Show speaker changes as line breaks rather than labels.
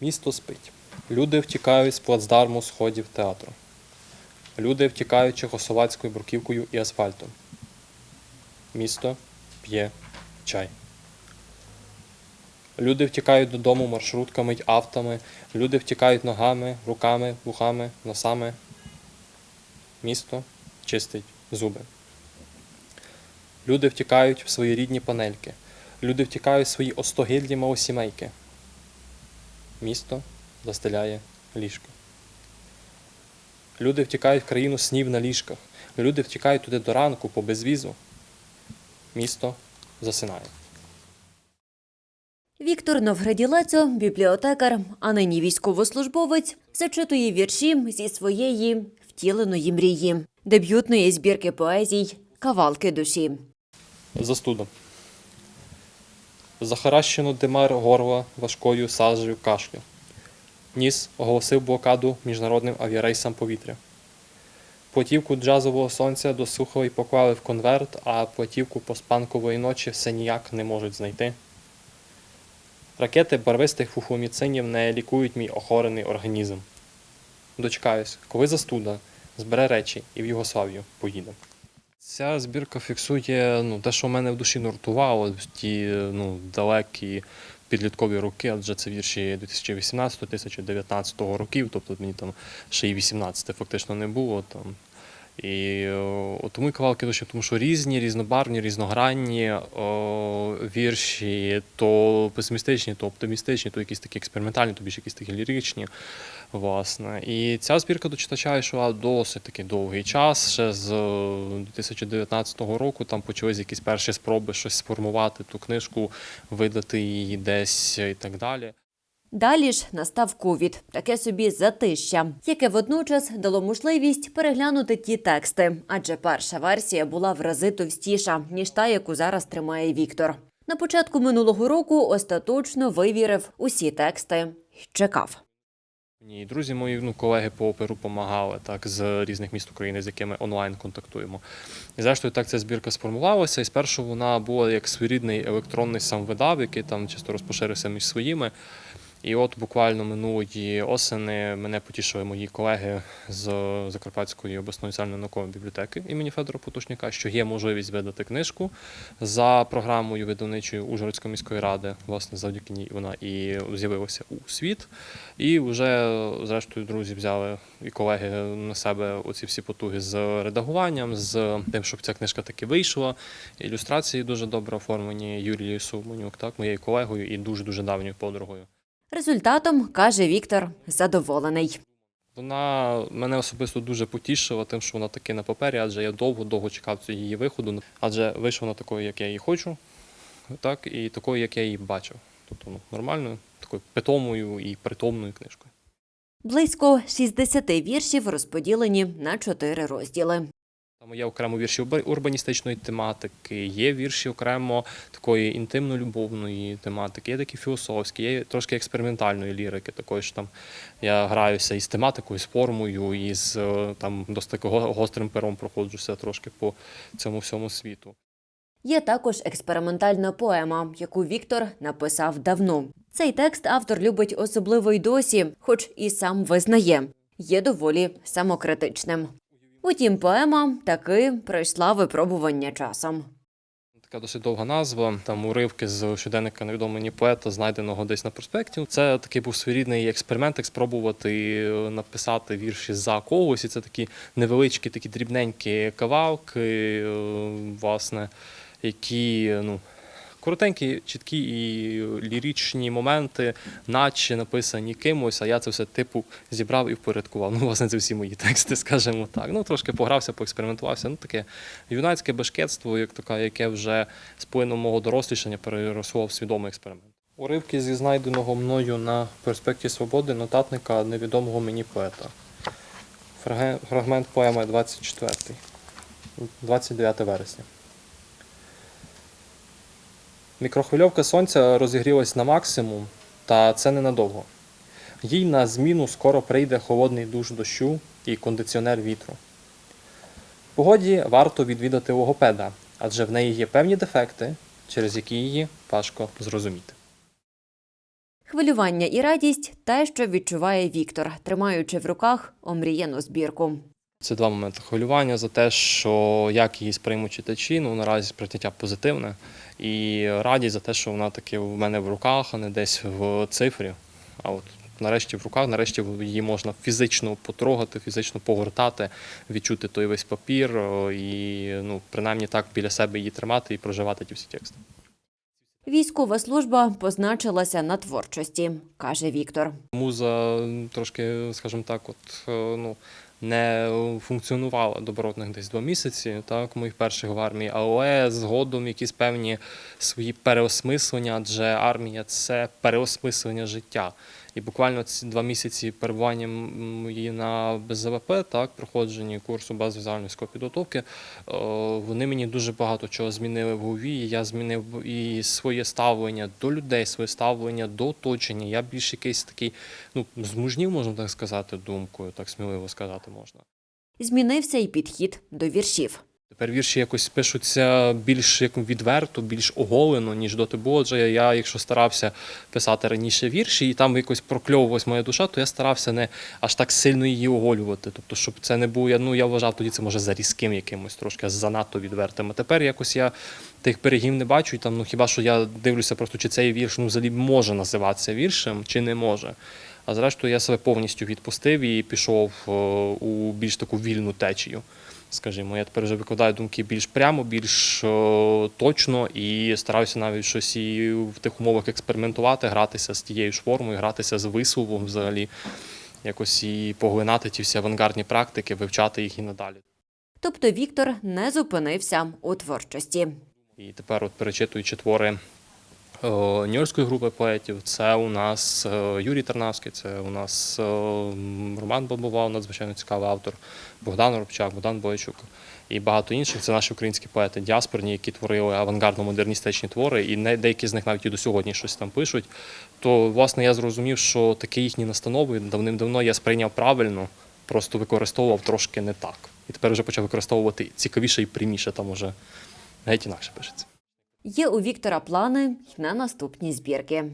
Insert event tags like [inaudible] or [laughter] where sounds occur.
Місто спить. Люди втікають з плацдарму сходів театру. Люди втікають чехословацькою бруківкою і асфальтом. Місто п'є чай. Люди втікають додому маршрутками й автами. Люди втікають ногами, руками, вухами, носами. Місто чистить зуби. Люди втікають в свої рідні панельки. Люди втікають в свої остогидлі малосімейки. Місто застеляє ліжко. Люди втікають в країну снів на ліжках. Люди втікають туди до ранку по безвізу. Місто засинає.
Віктор Новграділецо, бібліотекар, а нині військовослужбовець, зачитує вірші зі своєї втіленої мрії, дебютної збірки поезій Кавалки душі.
Застуда. Захаращено димар горла важкою сажею кашлю. Ніс оголосив блокаду міжнародним авіарейсам повітря. Платівку джазового сонця до сухої поклали в конверт, а платівку поспанкової ночі все ніяк не можуть знайти. Ракети барвистих фуфломіцинів не лікують мій охорений організм. Дочекаюсь, коли застуда збере речі і в Югославію поїде. Ця збірка фіксує ну, те, що мене в душі нуртувало ті ну, далекі підліткові роки, адже це вірші 2018-2019 років, тобто мені там ще й 18 фактично не було. Там. І о, от тому і кавалки душі, тому що різні, різнобарвні, різногранні о, вірші, то песимістичні, то оптимістичні, то якісь такі експериментальні, то більш якісь такі ліричні. Власне. І ця збірка до читача йшла досить таки довгий час. Ще з е, 2019 року там почались якісь перші спроби щось сформувати ту книжку, видати її десь і так далі.
Далі ж настав ковід, таке собі затища, яке водночас дало можливість переглянути ті тексти, адже перша версія була в рази товстіша, ніж та, яку зараз тримає Віктор. На початку минулого року остаточно вивірив усі тексти й чекав.
Мені друзі мої, ну, колеги по оперу допомагали так, з різних міст України, з якими онлайн контактуємо. І зрештою так ця збірка сформувалася. І спершу вона була як своєрідний електронний самвидав, який там часто розпоширився між своїми. І от буквально минулої осени мене потішили мої колеги з Закарпатської обласної соціально-наукової бібліотеки імені Федора Потушняка, що є можливість видати книжку за програмою видавничої Ужгородської міської ради. Власне, завдяки ній вона і з'явилася у світ. І вже, зрештою, друзі взяли і колеги на себе оці всі потуги з редагуванням, з тим, щоб ця книжка таки вийшла. Ілюстрації дуже добре оформлені Юрією Суманюк, так, моєю колегою і дуже дуже давньою подругою.
Результатом каже Віктор задоволений.
Вона мене особисто дуже потішила тим, що вона таки на папері, адже я довго-довго чекав цього її виходу. Адже вийшла вона такою, як я її хочу, так, і такою, як я її бачив. Тобто ну, нормальною, такою питомою і притомною книжкою.
Близько 60 віршів розподілені на чотири розділи.
Є окремо вірші урбаністичної тематики, є вірші окремо такої інтимно-любовної тематики, є такі філософські, є трошки експериментальної лірики, такої що там я граюся із тематикою, з формою, і з е, там досить гострим пером проходжуся трошки по цьому всьому світу.
Є також експериментальна поема, яку Віктор написав давно. Цей текст автор любить особливо й досі, хоч і сам визнає, є доволі самокритичним. Утім, поема таки пройшла випробування часом.
Така досить довга назва. Там уривки з щоденника невідомого поета, знайденого десь на проспекті. Це такий був своєрідний експеримент, як спробувати е, написати вірші за когось. І це такі невеличкі, такі дрібненькі кавалки, е, власне, які ну. Коротенькі, чіткі і ліричні моменти, наче написані кимось, а я це все типу зібрав і впорядкував. Ну, власне, це всі мої тексти, [laughs] скажімо так. Ну, трошки погрався, поекспериментувався. Ну, таке юнацьке бешкетство, як така, яке вже з плином мого дорослішання переросло в свідомий експеримент. Уривки зі знайденого мною на перспекті свободи нотатника невідомого мені поета. Фрагмент поеми 24, 29 вересня. Мікрохвильовка сонця розігрілась на максимум, та це ненадовго. Їй на зміну скоро прийде холодний душ дощу і кондиціонер вітру. Погоді варто відвідати логопеда, адже в неї є певні дефекти, через які її важко зрозуміти.
Хвилювання і радість те, що відчуває Віктор, тримаючи в руках омріяну збірку.
Це два моменти хвилювання за те, що як її сприймуть читачі, ну наразі сприйняття позитивне, і радість за те, що вона таки в мене в руках, а не десь в цифрі. А от нарешті в руках, нарешті її можна фізично потрогати, фізично погортати, відчути той весь папір і ну, принаймні так біля себе її тримати і проживати ті всі тексти.
Військова служба позначилася на творчості, каже Віктор.
Муза трошки, скажімо так, от е, ну. Не функціонувала добротних десь два місяці, так, моїх перших в армії, але згодом якісь певні свої переосмислення, адже армія це переосмислення життя. І буквально ці два місяці перебування мої на БЗВП, так, проходженні курсу бази візуальної підготовки, е, вони мені дуже багато чого змінили в голові. Я змінив і своє ставлення до людей, своє ставлення до оточення. Я більш якийсь такий, ну, змужнів, можна так сказати, думкою, так сміливо сказати можна.
Змінився і підхід до віршів.
Тепер вірші якось пишуться більш як відверто, більш оголено, ніж доти було. Адже я, якщо старався писати раніше вірші, і там якось прокльовувалась моя душа, то я старався не аж так сильно її оголювати. Тобто, щоб це не було, я, ну я вважав тоді це може за різким якимось трошки занадто відвертим. А тепер якось я тих берегів не бачу. І там, ну хіба що я дивлюся, просто чи цей вірш ну, взагалі може називатися віршем, чи не може. А зрештою я себе повністю відпустив і пішов е, у більш таку вільну течію. Скажімо, я тепер вже викладаю думки більш прямо, більш е, точно і стараюся навіть щось і в тих умовах експериментувати, гратися з тією ж формою, гратися з висловом взагалі, якось і поглинати ті всі авангардні практики, вивчати їх і надалі.
Тобто Віктор не зупинився у творчості.
І тепер, от перечитуючи твори Нью-Йоркської групи поетів, це у нас е, Юрій Тарнавський, це у нас е, Роман Бабова, надзвичайно цікавий автор, Богдан Робчак, Богдан Бойчук і багато інших. Це наші українські поети діаспорні, які творили авангардно-модерністичні твори, і деякі з них навіть і до сьогодні щось там пишуть. То, власне, я зрозумів, що такі їхні настанови давним-давно я сприйняв правильно, просто використовував трошки не так. І тепер вже почав використовувати цікавіше і пряміше, там уже геть інакше пишеться.
Є у Віктора плани на наступні збірки.